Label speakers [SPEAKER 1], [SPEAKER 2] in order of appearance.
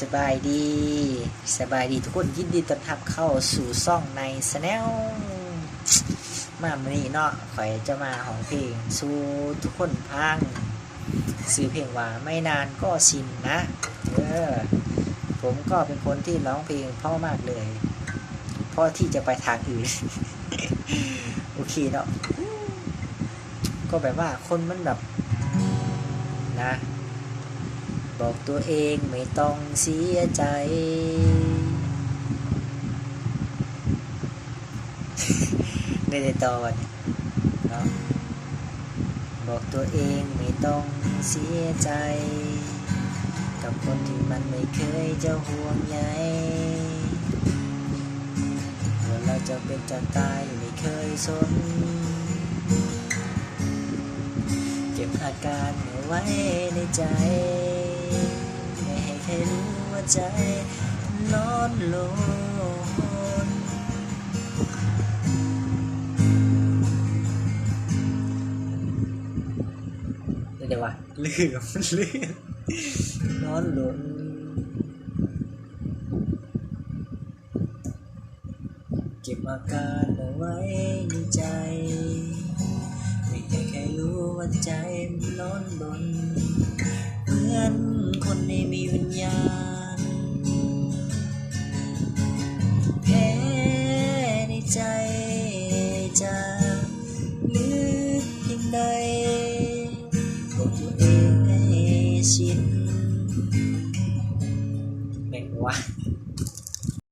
[SPEAKER 1] สบายดี สบายดีทุกคนยินดีต้อนรับเข้าสู่ซ่องในสแนลมามื่อนี้เนาะข่อยจะมาของเพลงสู่ทุกคนพังซื้อเพลงว่าไม่นานก็ชินนะเออผมก็เป็นคนที่ร้องเพลงเพราะมากเลยเพราะที่จะไปทางอื่น โอเคเนาะก็แบบว่าคนมันแบบนะ บอกตัวเองไม่ต้องเสียใจในในตอนเนาะบอกตัวเองไม่ต้องเสียใจ กับคนที่มันไม่เคยจะห่วงใยว่าเราจะเป็นจะตายไม่เคยสน เก็บอาการไว้ในใจ ห้ใครรู้ว่าใจร้อนลนเดี๋ยววะลืมลืมร้อนลนเก็บอาการเอาไว้ในใจไม่ให้ใครรู้ว่าใจมันร้อนรน 哇